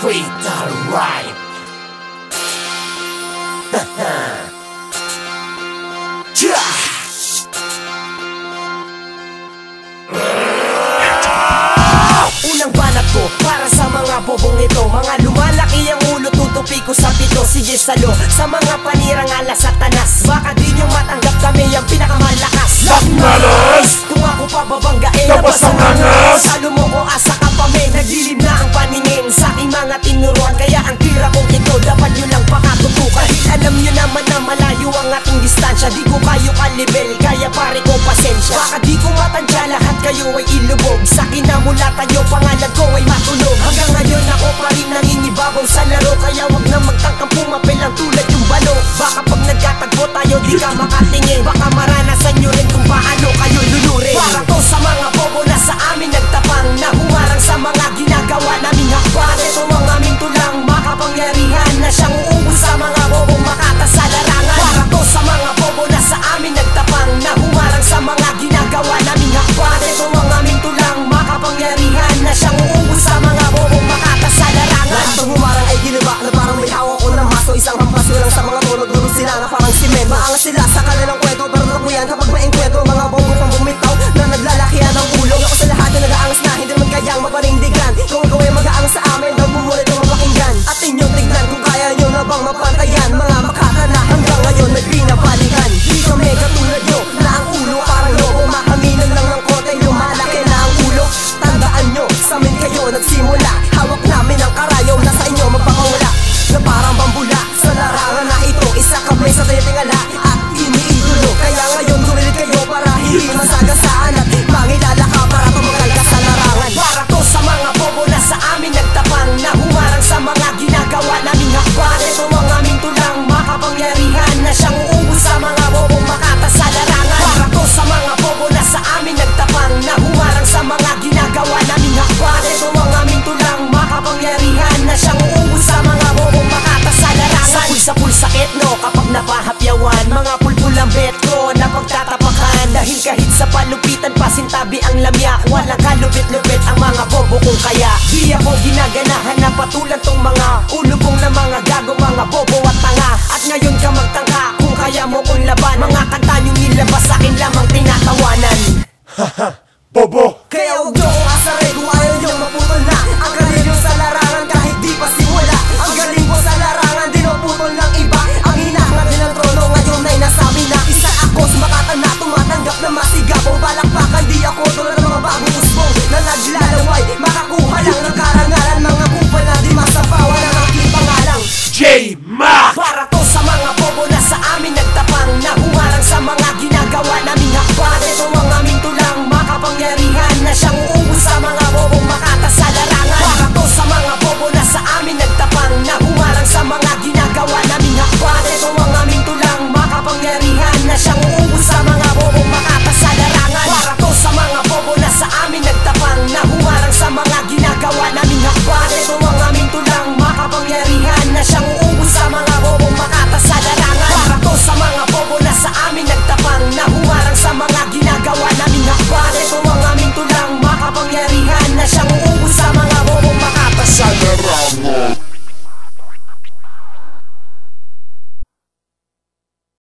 free dollar ride. Unang banat ko para sa mga bobong ito. Mga lumalaki ang ulo, tutupi ko sa pito. Sige salo sa mga panirang alas at tanas Baka din yung matang tayo kalibel Kaya pare ko pasensya. Baka di ko matanda lahat kayo ay ilubog. Sa kinamula tayo pangalan ko ay matulog. Hanggang How I Di ako ginaganahan na patulad tong mga Ulo kong na mga gago, mga bobo at tanga. At ngayon ka magtangka kung kaya mo kong laban. Mga kanta nyo nilabas, akin lamang tinatawanan. Haha, bobo! Kaya huwag nyo kong asarin kung I wanna be a party, so